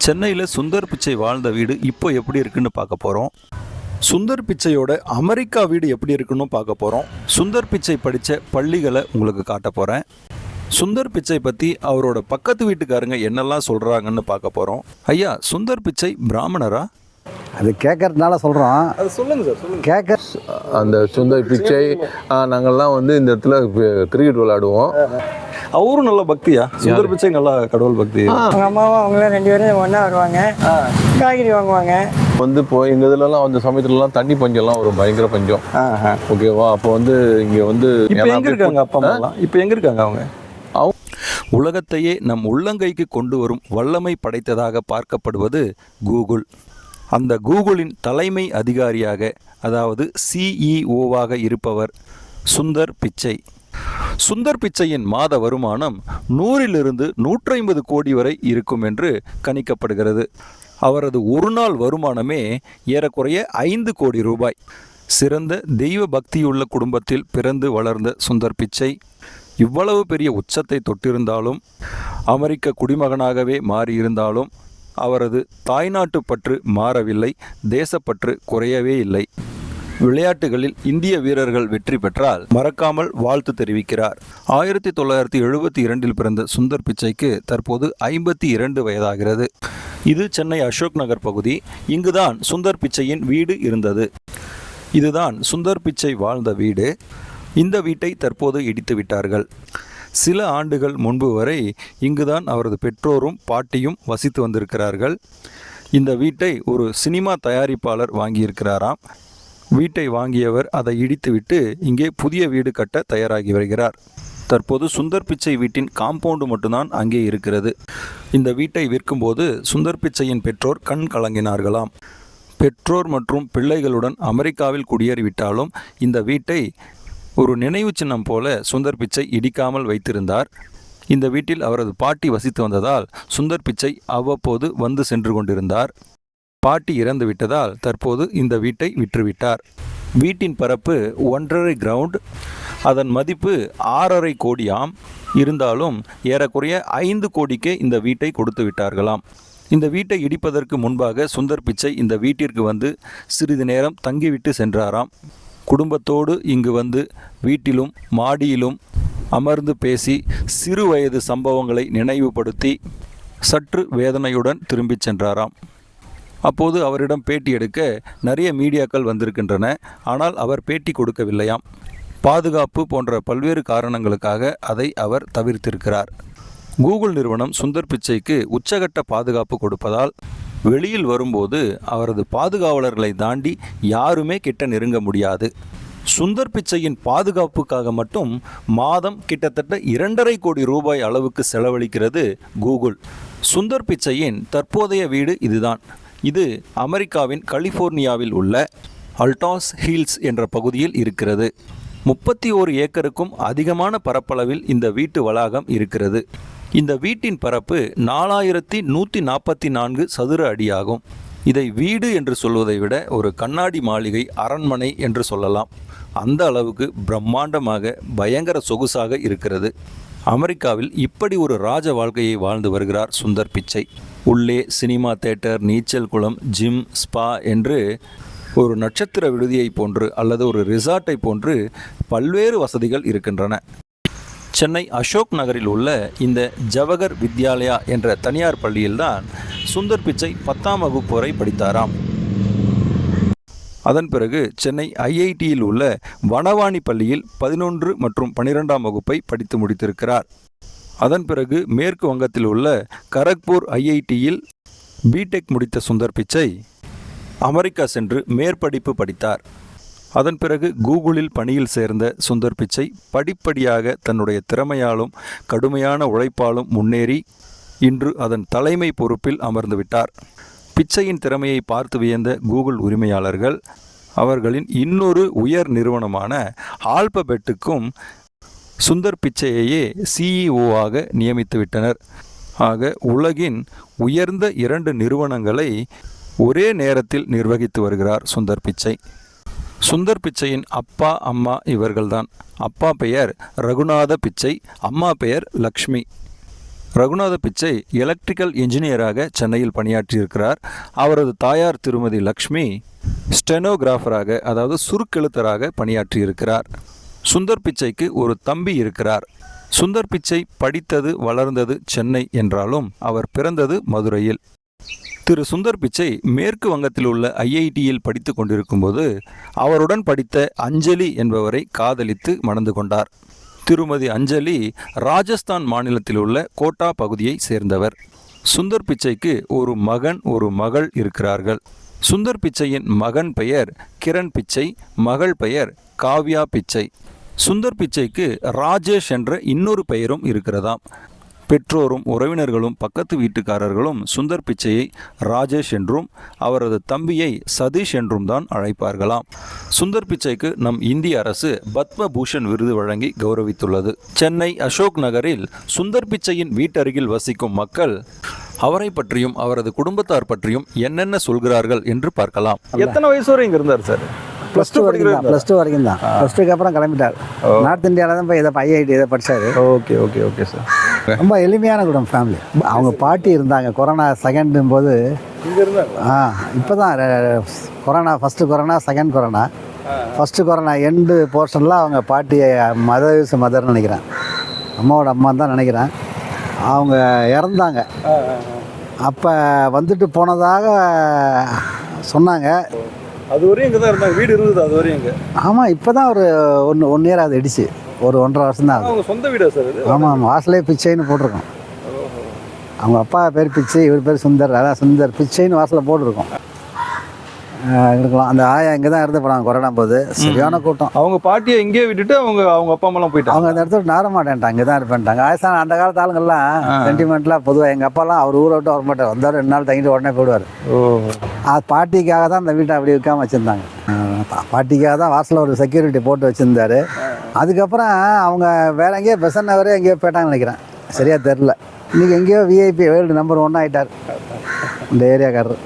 சென்னையில் சுந்தர் பிச்சை வாழ்ந்த வீடு இப்போ எப்படி இருக்குன்னு பார்க்க போகிறோம் சுந்தர் பிச்சையோட அமெரிக்கா வீடு எப்படி இருக்குன்னு பார்க்க போகிறோம் சுந்தர் பிச்சை படித்த பள்ளிகளை உங்களுக்கு காட்ட போகிறேன் சுந்தர் பிச்சை பற்றி அவரோட பக்கத்து வீட்டுக்காரங்க என்னெல்லாம் சொல்கிறாங்கன்னு பார்க்க போகிறோம் ஐயா சுந்தர் பிச்சை பிராமணரா? அது கேட்கறதுனால சொல்கிறோம் அது சொல்லுங்கள் சார் சொல்லுங்கள் கேட்க அந்த சுந்தர் பிச்சை ஆ, நாங்கெல்லாம் வந்து இந்த இடத்துல கிரிக்கெட் விளையாடுவோம். அவரும் நல்ல பக்தியா? சுந்தர் பிச்சை நல்லா கடவுள் பக்தி. அவங்க அம்மாவும் அவங்களும் ரெண்டு பேரும் ஒன்றா வருவாங்க. காய்கறி வாங்குவாங்க. வந்து இப்போ எங்கள் இதுலலாம் அந்த சமயத்துலலாம் தண்ணி பஞ்சம்லாம் வரும் பயங்கர பஞ்சம். ஓகேவா? அப்போ வந்து இங்கே வந்து எங்க இருக்காங்க அப்பா அம்மாலாம் இப்போ எங்க இருக்காங்க அவங்க? அவங்க- உலகத்தையே நம் உள்ளங்கைக்கு கொண்டு வரும் வல்லமை படைத்ததாக பார்க்கப்படுவது கூகுள். அந்த கூகுளின் தலைமை அதிகாரியாக அதாவது சிஇஓவாக இருப்பவர் சுந்தர் பிச்சை. சுந்தர் பிச்சையின் மாத வருமானம் நூறிலிருந்து நூற்றி ஐம்பது கோடி வரை இருக்கும் என்று கணிக்கப்படுகிறது. அவரது ஒரு நாள் வருமானமே ஏறக்குறைய ஐந்து கோடி ரூபாய். சிறந்த தெய்வ பக்தியுள்ள குடும்பத்தில் பிறந்து வளர்ந்த சுந்தர் பிச்சை. இவ்வளவு பெரிய உச்சத்தை தொட்டிருந்தாலும் அமெரிக்க குடிமகனாகவே மாறியிருந்தாலும் அவரது தாய்நாட்டு பற்று மாறவில்லை தேசப்பற்று குறையவே இல்லை. விளையாட்டுகளில் இந்திய வீரர்கள் வெற்றி பெற்றால் மறக்காமல் வாழ்த்து தெரிவிக்கிறார். ஆயிரத்தி தொள்ளாயிரத்தி எழுபத்தி இரண்டில் பிறந்த சுந்தர் பிச்சைக்கு தற்போது ஐம்பத்தி இரண்டு வயதாகிறது. இது சென்னை அசோக் நகர் பகுதி. இங்குதான் சுந்தர் பிச்சையின் வீடு இருந்தது. இதுதான் சுந்தர் பிச்சை வாழ்ந்த வீடு. இந்த வீட்டை தற்போது இடித்து விட்டார்கள். சில ஆண்டுகள் முன்பு வரை இங்குதான் அவரது பெற்றோரும் பாட்டியும் வசித்து வந்திருக்கிறார்கள். இந்த வீட்டை ஒரு சினிமா தயாரிப்பாளர் வாங்கியிருக்கிறாராம். வீட்டை வாங்கியவர் அதை இடித்துவிட்டு இங்கே புதிய வீடு கட்ட தயாராகி வருகிறார். தற்போது சுந்தர் பிச்சை வீட்டின் காம்பவுண்டு மட்டும்தான் அங்கே இருக்கிறது. இந்த வீட்டை விற்கும்போது சுந்தர் பிச்சையின் பெற்றோர் கண் கலங்கினார்களாம். பெற்றோர் மற்றும் பிள்ளைகளுடன் அமெரிக்காவில் குடியேறிவிட்டாலும் இந்த வீட்டை ஒரு நினைவு சின்னம் போல சுந்தர் பிச்சை இடிக்காமல் வைத்திருந்தார். இந்த வீட்டில் அவரது பாட்டி வசித்து வந்ததால் சுந்தர் பிச்சை அவ்வப்போது வந்து சென்று கொண்டிருந்தார். பாட்டி இறந்து விட்டதால் தற்போது இந்த வீட்டை விற்றுவிட்டார். வீட்டின் பரப்பு ஒன்றரை கிரவுண்ட் அதன் மதிப்பு ஆறரை கோடியாம் இருந்தாலும் ஏறக்குறைய ஐந்து கோடிக்கே இந்த வீட்டை கொடுத்து விட்டார்களாம். இந்த வீட்டை இடிப்பதற்கு முன்பாக சுந்தர் பிச்சை இந்த வீட்டிற்கு வந்து சிறிது நேரம் தங்கிவிட்டு சென்றாராம். குடும்பத்தோடு இங்கு வந்து வீட்டிலும் மாடியிலும் அமர்ந்து பேசி சிறு வயது சம்பவங்களை நினைவுபடுத்தி சற்று வேதனையுடன் திரும்பிச் சென்றாராம். அப்போது அவரிடம் பேட்டி எடுக்க நிறைய மீடியாக்கள் வந்திருக்கின்றன ஆனால் அவர் பேட்டி கொடுக்கவில்லையாம். பாதுகாப்பு போன்ற பல்வேறு காரணங்களுக்காக அதை அவர் தவிர்த்திருக்கிறார். கூகுள் நிறுவனம் சுந்தர் பிச்சைக்கு உச்சகட்ட பாதுகாப்பு கொடுப்பதால் வெளியில் வரும்போது அவரது பாதுகாவலர்களை தாண்டி யாருமே கிட்ட நெருங்க முடியாது. சுந்தர் பிச்சையின் பாதுகாப்புக்காக மட்டும் மாதம் கிட்டத்தட்ட இரண்டரை கோடி ரூபாய் அளவுக்கு செலவழிக்கிறது கூகுள். சுந்தர் பிச்சையின் தற்போதைய வீடு இதுதான். இது அமெரிக்காவின் கலிஃபோர்னியாவில் உள்ள அல்டாஸ் ஹீல்ஸ் என்ற பகுதியில் இருக்கிறது. முப்பத்தி ஓரு ஏக்கருக்கும் அதிகமான பரப்பளவில் இந்த வீட்டு வளாகம் இருக்கிறது. இந்த வீட்டின் பரப்பு நாலாயிரத்தி நூற்றி நாற்பத்தி நான்கு சதுர அடியாகும். இதை வீடு என்று சொல்வதை விட ஒரு கண்ணாடி மாளிகை அரண்மனை என்று சொல்லலாம். அந்த அளவுக்கு பிரம்மாண்டமாக பயங்கர சொகுசாக இருக்கிறது. அமெரிக்காவில் இப்படி ஒரு ராஜ வாழ்க்கையை வாழ்ந்து வருகிறார் சுந்தர் பிச்சை. உள்ளே சினிமா தேட்டர் நீச்சல் குளம் ஜிம் ஸ்பா என்று ஒரு நட்சத்திர விடுதியை போன்று அல்லது ஒரு ரிசார்ட்டை போன்று பல்வேறு வசதிகள் இருக்கின்றன. சென்னை அசோக் நகரில் உள்ள இந்த ஜவஹர் வித்யாலயா என்ற தனியார் பள்ளியில்தான் சுந்தர் பிச்சை பத்தாம் வகுப்பு வரை படித்தாராம். அதன் பிறகு சென்னை ஐஐடியில் உள்ள வனவாணி பள்ளியில் பதினொன்று மற்றும் பனிரெண்டாம் வகுப்பை படித்து முடித்திருக்கிறார். அதன் பிறகு மேற்கு வங்கத்தில் உள்ள கரக்பூர் ஐஐடியில் பிடெக் முடித்த சுந்தர் பிச்சை அமெரிக்கா சென்று மேற்படிப்பு படித்தார். அதன் பிறகு கூகுளில் பணியில் சேர்ந்த சுந்தர் பிச்சை படிப்படியாக தன்னுடைய திறமையாலும் கடுமையான உழைப்பாலும் முன்னேறி இன்று அதன் தலைமை பொறுப்பில் அமர்ந்துவிட்டார். பிச்சையின் திறமையை பார்த்து வியந்த கூகுள் உரிமையாளர்கள் அவர்களின் இன்னொரு உயர் நிறுவனமான ஆல்பபெட்டுக்கும் சுந்தர் பிச்சையையே சிஇஓவாக நியமித்துவிட்டனர் ஆக உலகின் உயர்ந்த இரண்டு நிறுவனங்களை ஒரே நேரத்தில் நிர்வகித்து வருகிறார் சுந்தர் பிச்சை. சுந்தர் பிச்சையின் அப்பா அம்மா இவர்கள்தான். அப்பா பெயர் ரகுநாத பிச்சை அம்மா பெயர் லக்ஷ்மி. ரகுநாத பிச்சை எலக்ட்ரிக்கல் இன்ஜினியராக சென்னையில் பணியாற்றியிருக்கிறார். அவரது தாயார் திருமதி லக்ஷ்மி ஸ்டெனோகிராஃபராக அதாவது சுருக்கெழுத்தராக பணியாற்றியிருக்கிறார். சுந்தர் பிச்சைக்கு ஒரு தம்பி இருக்கிறார். சுந்தர் பிச்சை படித்தது வளர்ந்தது சென்னை என்றாலும் அவர் பிறந்தது மதுரையில். திரு சுந்தர் பிச்சை மேற்கு வங்கத்தில் உள்ள ஐஐடியில் படித்து கொண்டிருக்கும்போது அவருடன் படித்த அஞ்சலி என்பவரை காதலித்து மணந்து கொண்டார். திருமதி அஞ்சலி ராஜஸ்தான் மாநிலத்தில் உள்ள கோட்டா பகுதியை சேர்ந்தவர். சுந்தர் பிச்சைக்கு ஒரு மகன் ஒரு மகள் இருக்கிறார்கள். சுந்தர் பிச்சையின் மகன் பெயர் கிரண் பிச்சை மகள் பெயர் காவ்யா பிச்சை. சுந்தர் பிச்சைக்கு ராஜேஷ் என்ற இன்னொரு பெயரும் இருக்கிறதாம். பெற்றோரும் உறவினர்களும் பக்கத்து வீட்டுக்காரர்களும் சுந்தர் பிச்சையை ராஜேஷ் என்றும் அவரது தம்பியை சதீஷ் என்றும் தான் அழைப்பார்களாம். சுந்தர் பிச்சைக்கு நம் இந்திய அரசு பத்ம பூஷன் விருது வழங்கி கௌரவித்துள்ளது. சென்னை அசோக் நகரில் சுந்தர் பிச்சையின் வீட்டருகில் வசிக்கும் மக்கள் அவரை பற்றியும் அவரது குடும்பத்தார் பற்றியும் என்னென்ன சொல்கிறார்கள் என்று பார்க்கலாம். எத்தனை வயசு வரை இங்க இருந்தார் சார் ப்ளஸ் டூ வரைக்கும் தான் ப்ளஸ் டூ வரைக்கும் தான். ப்ளஸ் டூக்கு அப்புறம் கிளம்பிட்டார். நார்த் இந்தியாவில் தான் போய் இதை ஐஐடி இதை படித்தார் ஓகே ஓகே ஓகே சார். ரொம்ப எளிமையான குடும்பம் ஃபேமிலி அவங்க பாட்டி இருந்தாங்க கொரோனா செகண்டும் போது இங்க இருந்தாங்க ஆ இப்போ தான் corona first corona second corona first corona end போர்ஷனில் அவங்க பாட்டி மதர் யூஸ் மதர்னு நினைக்கிறேன். அம்மாவோட அம்மா தான் நினைக்கிறேன். அவங்க இறந்தாங்க. அப்போ வந்துட்டு போனதாக சொன்னாங்க. அது வரையும் இங்க தான் இருந்தாங்க. வீடு இருந்தது அது வரையும் இங்க. ஆமாம் இப்போ தான் ஒரு ஒன்று ஒன் இயர் அது இடிச்சு. ஒரு ஒன்றரை வருஷம் தான் ஆகுது சொந்த வீடா சார் ஆமாம் ஆமாம் வாசலே பிச்சைன்னு போட்டிருக்கோம். அவங்க அப்பா பேர் பிச்சை இவர் பேர் சுந்தர். அதான் சுந்தர். பிச்சைன்னு வாசலில் போட்டிருக்கோம். இருக்கலாம். அந்த ஆயா இங்கே தான் இருந்து போனாங்க கொரோனா போது. சரியான கூட்டம். அவங்க பாட்டியை இங்கேயே விட்டுட்டு அவங்க அவங்க அப்பா அம்மாலாம் போயிட்டாங்க. அவங்க அந்த இடத்துல நார மாட்டேன்ட்டாங்க இங்கே தான் இருப்பேன்ட்டாங்க. ஆயசான அந்த காலத்து ஆளுங்கெல்லாம் சென்டிமெண்ட்லாம் பொதுவாக எங்கள் அப்பாலாம் அவர் ஊரை விட்டு வர மாட்டார் வந்தார் ரெண்டு நாள் தங்கிட்டு உடனே போயிடுவார். ஓ. அது பாட்டிக்காக தான் அந்த வீட்டை அப்படி விற்காம வச்சுருந்தாங்க. பாட்டிக்காக தான் வாசலில் ஒரு செக்யூரிட்டி போட்டு வச்சுருந்தாரு. அதுக்கப்புறம் அவங்க வேற எங்கேயோ பெசன் நகரே எங்கேயோ போயிட்டாங்கன்னு நினைக்கிறேன். சரியாக தெரில இன்றைக்கி எங்கேயோ விஐபி வேர்ல்டு நம்பர் ஒன் ஆகிட்டார் இந்த ஏரியாக்காரர்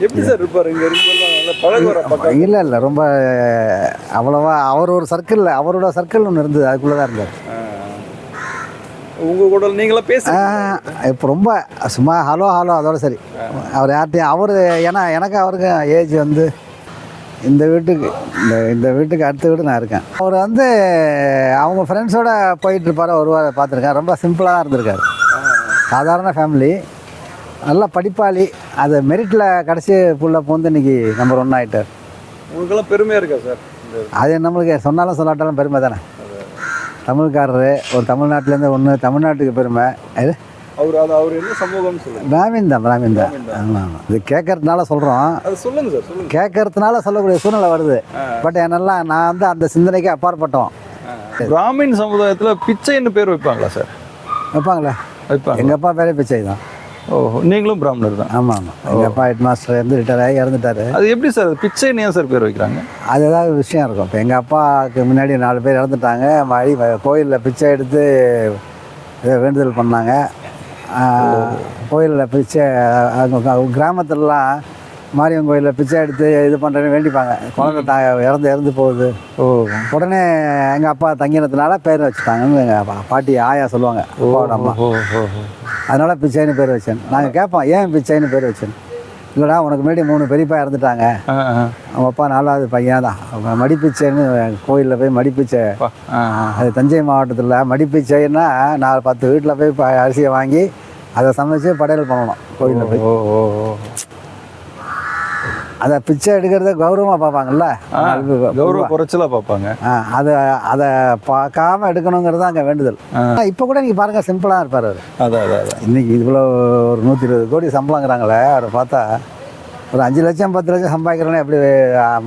எப்படி சார் இருப்பாரு? இங்க இருக்கும்போது இல்லை இல்லை ரொம்ப அவ்வளோவா அவர் ஒரு சர்க்கிளில் அவரோட சர்க்கிள் ஒன்று இருந்தது அதுக்குள்ளே தான் இருந்தார் உங்க கூட நீங்களா பேச இப்போ ரொம்ப சும்மா ஹலோ ஹலோ அதோட சரி. அவர் யார்ட்டையும் அவர் ஏன்னா எனக்கு அவருக்கு ஏஜ் வந்து இந்த வீட்டுக்கு இந்த இந்த வீட்டுக்கு அடுத்த வீடு நான் இருக்கேன். அவர் வந்து அவங்க ஃப்ரெண்ட்ஸோட போயிட்டு இருப்பாரு வருவார் பார்த்துருக்கேன் ரொம்ப சிம்பிளாக தான் இருந்திருக்காரு. சாதாரண ஃபேமிலி நல்லா படிப்பாளி. அது மெரிட்டில் கடைசி புள்ள பூந்து இன்னைக்கு நம்பர் ஒன் ஆகிட்டார் உங்களுக்கெல்லாம் பெருமையா இருக்கா சார் அது நம்மளுக்கு சொன்னாலும் சொல்லாட்டாலும் பெருமை தானே? தமிழ்காரரு ஒரு தமிழ்நாட்டிலேருந்து ஒன்று தமிழ்நாட்டுக்கு பெருமை. அது அவர் அது அவர் என்ன சமூகம்னு சொல்லுங்க. பிராமின் தான் பிராமின் தான் ஆமாம் ஆமாம் இது கேட்கறதுனால சொல்கிறோம் அது சொல்லுங்க சார் சொல்லுங்க. கேட்கறதுனால சொல்லக்கூடிய சூழ்நிலை வருது. பட் என்னெல்லாம் நான் வந்து அந்த சிந்தனைக்கு அப்பாற்பட்டோம். பிராமின் சமுதாயத்துல பிச்சைன்னு பேர் வைப்பாங்களா சார்? வைப்பாங்களே? வைப்பாங்க எங்கள் அப்பா பேரே பிச்சை தான். ஓஹோ நீங்களும் பிராமணர் தான். ஆமாம் ஆமாம் எங்கள் அப்பா ஹெட் மாஸ்டர் இருந்து ரிட்டையர் ஆகி இறந்துட்டாரு. அது எப்படி சார் பிச்சைன்னு ஏன் சார் பேர் வைக்கிறாங்க? அது ஏதாவது விஷயம் இருக்கும். இப்போ எங்கள் அப்பாவுக்கு முன்னாடி நாலு பேர் இறந்துட்டாங்க. வழி கோயிலில் பிச்சை எடுத்து வேண்டுதல் பண்ணாங்க. கோயிலில் பிச்சை கிராமத்துலலாம் மாரியம்மன் கோயிலில் பிச்சை எடுத்து இது பண்ணுறேன்னு வேண்டிப்பாங்க. குழந்தை தா இறந்து இறந்து போகுது. ஓ. உடனே எங்கள் அப்பா தங்கினதுனால பேர் வச்சுட்டாங்கன்னு எங்கள் பாட்டி ஆயா சொல்லுவாங்க அம்மா. ஓ ஓ அதனால பிச்சைன்னு பேர் வச்சேன். நாங்கள் கேட்போம் ஏன் பிச்சைன்னு பேர் வச்சேன் இல்லைடா உனக்கு முன்னாடி மூணு பெரியப்பா இறந்துட்டாங்க. அவங்க அப்பா நாலாவது பையன் தான். அவங்க மடிப்பிச்சைன்னு கோயிலில் போய் மடிப்பிச்சை அது தஞ்சை மாவட்டத்தில் மடிப்பிச்சைன்னா நாலு பத்து வீட்டில் போய் அரிசியை வாங்கி அதை சமைச்சு படையல் பண்ணணும் கோயிலில் போய். ஓ ஓ. அதை பிச்சை எடுக்கிறத கௌரவமாக பார்ப்பாங்கல்ல? கௌரவ குறைச்சலா பார்ப்பாங்க. அதை அதை பார்க்காம எடுக்கணுங்கிறது அங்கே வேண்டுதல். இப்போ கூட நீங்கள் பாருங்கள் சிம்பிளாக இருப்பார் அவர். அதான் இன்னைக்கு இவ்வளோ ஒரு நூற்றி இருபது கோடி சம்பளங்கிறாங்களே அவரை பார்த்தா ஒரு அஞ்சு லட்சம் பத்து லட்சம் சம்பாதிக்கிறோன்னே எப்படி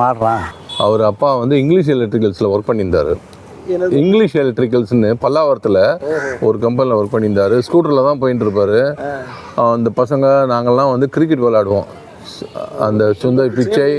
மாறுறான்? அவர் அப்பா வந்து இங்கிலீஷ் எலக்ட்ரிக்கல்ஸில் ஒர்க் பண்ணியிருந்தாரு. இங்கிலீஷ் எலக்ட்ரிக்கல்ஸ்னு பல்லாவரத்தில் ஒரு கம்பெனியில் ஒர்க் பண்ணியிருந்தாரு. ஸ்கூட்டரில் தான் போயிட்டு இருப்பாரு. அந்த பசங்க நாங்கள்லாம் வந்து கிரிக்கெட் விளையாடுவோம். அந்த சுந்தர் பிச்சை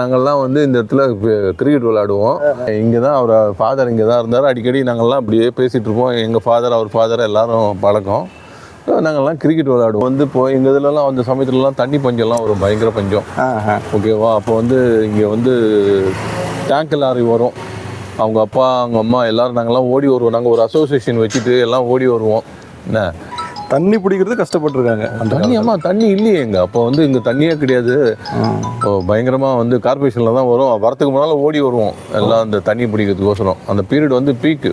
நாங்கள்லாம் வந்து இந்த இடத்துல கிரிக்கெட் விளையாடுவோம். இங்கே தான் அவர் ஃபாதர் இங்கே தான் இருந்தார். அடிக்கடி நாங்கள்லாம் அப்படியே பேசிகிட்டு இருப்போம். எங்கள் ஃபாதர் அவர் ஃபாதர் எல்லாரும் பழக்கம். நாங்கள்லாம் கிரிக்கெட் விளையாடுவோம். வந்து இப்போ எங்கள் இதுலலாம் அந்த சமயத்துலலாம் தண்ணி பஞ்சம்லாம் வரும் பயங்கர பஞ்சம். ஓகேவா அப்போ வந்து இங்கே வந்து டேங்க் லாரி வரும். அவங்க அப்பா அவங்க அம்மா எல்லாரும் நாங்கள்லாம் ஓடி வருவோம். நாங்கள் ஒரு அசோசியேஷன் வச்சுட்டு எல்லாம் ஓடி வருவோம். என்ன? தண்ணி பிடிக்கிறது கஷ்டப்பட்டிருக்காங்க அந்த தண்ணி ஆமா தண்ணி இல்லையே எங்க அப்போ வந்து இங்க தண்ணியே கிடையாது. இப்போ பயங்கரமா வந்து கார்பரேஷன்ல தான் வரும். வரத்துக்கு முன்னால ஓடி வருவோம். எல்லாம் அந்த தண்ணி பிடிக்கிறதுக்கோசரம். அந்த பீரியட் வந்து பீக்கு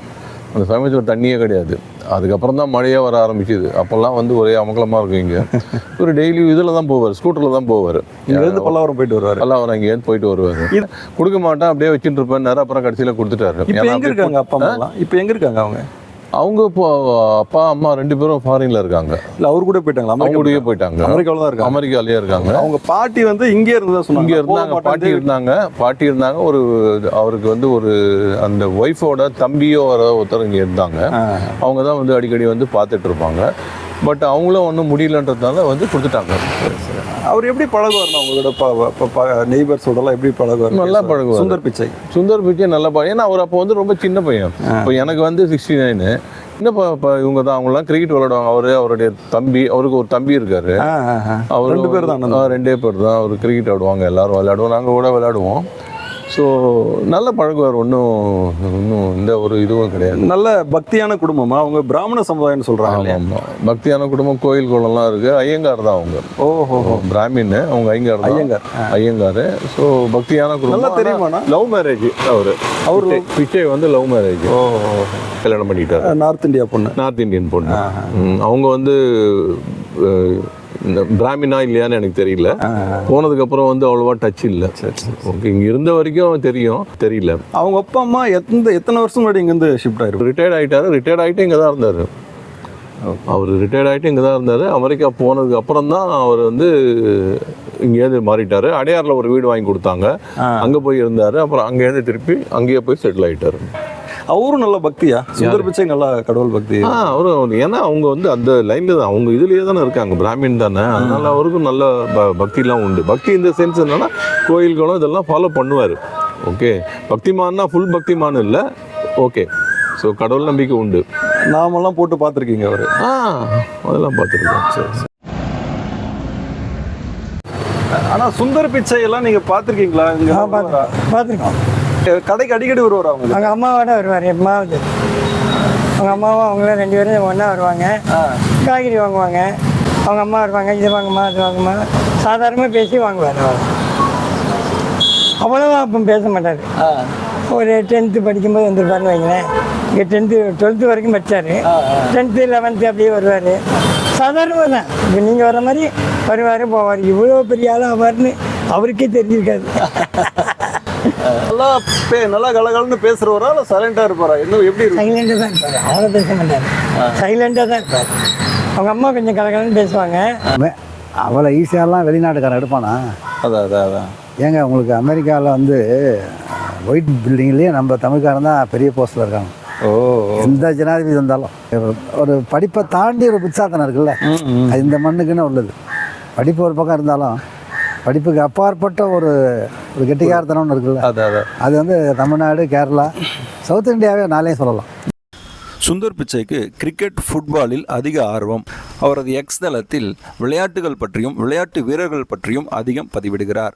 அந்த சமயத்தில் தண்ணியே கிடையாது. அதுக்கப்புறம் தான் மழையே வர ஆரம்பிச்சுது. அப்போல்லாம் வந்து ஒரே அமங்கலமாக இருக்கும் இங்கே. ஒரு டெய்லி இதில் தான் போவார். ஸ்கூட்டரில் தான் போவார். இங்கேருந்து பல்லாவரம் போயிட்டு வருவாரு. எல்லாம் அவர் அங்கேருந்து போயிட்டு வருவார். கொடுக்க மாட்டேன் அப்படியே வச்சுட்டு இருப்பேன். நேரம் அப்புறம் கடைசியில் கொடுத்துட்டாரு. இப்போ எங்க இருக்காங்க அப்பா அம்மா இப்போ எங்க இருக்காங்க அவங்க? அவங்க இப்போ அப்பா அம்மா ரெண்டு பேரும் ஃபாரின்ல இருக்காங்க. இல்ல அவர் கூட போயிட்டாங்களா? அவங்க கூடயே போயிட்டாங்க. அமெரிக்காவில் தான் இருக்காங்க. அமெரிக்காலயே இருக்காங்க. அவங்க பாட்டி வந்து இங்கே இருந்ததா சொன்னாங்க. இங்க இருந்தாங்க பாட்டி இருந்தாங்க. பாட்டி இருந்தாங்க ஒரு அவருக்கு வந்து ஒரு அந்த ஒய்ஃபோட தம்பியோ வர ஒருத்தர் இங்க இருந்தாங்க. அவங்க தான் வந்து அடிக்கடி வந்து பார்த்துட்டு இருப்பாங்க. பட் அவங்களும் ஒன்றும் முடியலன்றதுனால வந்து கொடுத்துட்டாங்க. அவர் எப்படி பழகுவார் உங்களோட நெய்பர்ஸோடலாம் எப்படி பழகுவார்? நல்லா பழகுவாரு. சுந்தர் பிச்சை. சுந்தர் பிச்சை நல்லா பா ஏன்னா அவர் அப்போ வந்து ரொம்ப சின்ன பையன். இப்போ எனக்கு வந்து சிக்ஸ்டி நைனு இன்னும் இப்போ இவங்க தான் அவங்களாம் கிரிக்கெட் விளையாடுவாங்க. அவரு அவருடைய தம்பி அவருக்கு ஒரு தம்பி இருக்காரு. அவர் ரெண்டு பேர் தான் ரெண்டே பேர் தான். அவர் கிரிக்கெட் ஆடுவாங்க எல்லாரும் விளையாடுவோம். நாங்கள் கூட விளையாடுவோம். ஸோ நல்ல பழகுவார் ஒன்றும் ஒன்றும் இந்த ஒரு இதுவும் கிடையாது. நல்ல பக்தியான குடும்பமா? அவங்க பிராமண சமுதாயம்னு சொல்றாங்க இல்லையா? ஆமாம் பக்தியான குடும்பம் கோயில் குளம்லாம் இருக்கு. ஐயங்கார் தான் அவங்க. ஓஹோ பிராமின் அவங்க ஐயங்கார் தான். ஐயங்கார். ஐயங்கார். ஸோ பக்தியான குடும்பம். நல்லா தெரியுமாண்ணா? லவ் மேரேஜ் அவர். அவரு பிச்சை வந்து லவ் மேரேஜ் ஓ. கல்யாணம் பண்ணிட்டாரு. நார்த் இந்தியா பொண்ணு. நார்த் இந்தியன் பொண்ணு. அவங்க வந்து இந்த பிராமினா இல்லையான்னு எனக்கு தெரியல. போனதுக்கு அப்புறம் வந்து அவ்வளோவா டச் இல்லை. ஓகே இங்க இருந்த வரைக்கும் தெரியும். தெரியல. அவங்க அப்பா அம்மா எத்தனை எத்தனை வருஷம் முன்னாடி இங்கேருந்து ஷிஃப்ட் ஆயிருக்கு? ரிட்டையர்ட் ஆயிட்டாரு. ரிட்டையர்ட் ஆயிட்டு இங்கே தான் இருந்தார். அவர் ரிட்டையர்ட் ஆயிட்டு இங்கே தான் இருந்தார். அமெரிக்கா போனதுக்கு அப்புறம் தான் அவர் வந்து இங்கேருந்து மாறிட்டாரு. அடையாரில் ஒரு வீடு வாங்கி கொடுத்தாங்க. அங்கே போய் இருந்தார். அப்புறம் அங்கேருந்து திருப்பி அங்கேயே போய் செட்டில் ஆயிட்டாரு. அவரும் நல்ல பக்தியா? சுந்தர் பிச்சை நல்லா கடவுள் பக்தி. அவரும் ஏன்னா அவங்க வந்து அந்த லைன்ல தான் அவங்க இதுலயே தானே இருக்காங்க பிராமின் தானே. அதனால அவருக்கும் நல்ல ப- பக்திலாம் உண்டு. பக்தி இந்த சென்ஸ் என்னன்னா கோயில்களும் இதெல்லாம் ஃபாலோ பண்ணுவார். ஓகே பக்திமான்னா ஃபுல் பக்திமான் இல்லை. ஓகே ஸோ கடவுள் நம்பிக்கை உண்டு. நாமெல்லாம் போட்டு பார்த்துருக்கீங்க அவரு. ஆ அதெல்லாம் பார்த்துருக்கேன் சரி சரி. ஆனா சுந்தர் பிச்சை எல்லாம் நீங்க பார்த்துருக்கீங்களா? பார்த்துருக்கோம். கடைக்கு அடிக்கடி வருவார் அவங்க அவங்க அம்மாவோட வருவார் எப்பமாவது அவங்க அம்மாவும் அவங்களும் ரெண்டு பேரும் ஒன்றா வருவாங்க. காய்கறி வாங்குவாங்க. அவங்க அம்மா வருவாங்க இது வாங்குமா அது வாங்குமா. சாதாரணமாக பேசி வாங்குவார் அவர். அவ்வளோவா அப்போ பேச மாட்டார். ஒரு டென்த்து படிக்கும்போது வந்திருப்பாருன்னு வைங்களேன். இங்கே டென்த்து டுவெல்த்து வரைக்கும் படித்தார் டென்த்து லெவன்த்து அப்படியே வருவார். சாதாரணமாக தான். இப்போ நீங்கள் வர மாதிரி வருவார் போவார். இவ்வளோ பெரிய ஆளாக ஆவார்னு அவருக்கே தெரிஞ்சிருக்காது. நல்லா பே நல்லா கலகலன்னு பேசுறவரா இல்ல சைலண்டா இருப்பாரா? இன்னும் எப்படி இருக்கு சைலண்டாக தான் இருப்பார். அவ்வளோ பேச மாட்டார். சைலண்டாக தான் இருப்பார். அவங்க அம்மா கொஞ்சம் கலகலன்னு பேசுவாங்க. அவ்வளோ ஈஸியாலாம் வெளிநாட்டுக்காரன் எடுப்பானா? அதான் அதான் அதான். ஏங்க உங்களுக்கு அமெரிக்காவில் வந்து ஒயிட் பில்டிங்லேயே நம்ம தமிழ்காரன் தான் பெரிய போஸ்டில் இருக்காங்க. ஓ எந்த ஜனாதிபதி வந்தாலும். ஒரு படிப்பை தாண்டி ஒரு புத்தாத்தனம் இருக்குல்ல. அது இந்த மண்ணுக்குன்னு உள்ளது. படிப்பு ஒரு பக்கம் இருந்தாலும் படிப்புக்கு அப்பாற்பட்ட ஒரு ஒரு கெட்டிக்காரத்தனம்னு இருக்குல்ல. அதான் அது வந்து தமிழ்நாடு கேரளா சவுத் இந்தியாவே நாளே சொல்லலாம். சுந்தர் பிச்சைக்கு கிரிக்கெட் ஃபுட்பாலில் அதிக ஆர்வம். அவரது எக்ஸ் தளத்தில் விளையாட்டுகள் பற்றியும் விளையாட்டு வீரர்கள் பற்றியும் அதிகம் பதிவிடுகிறார்.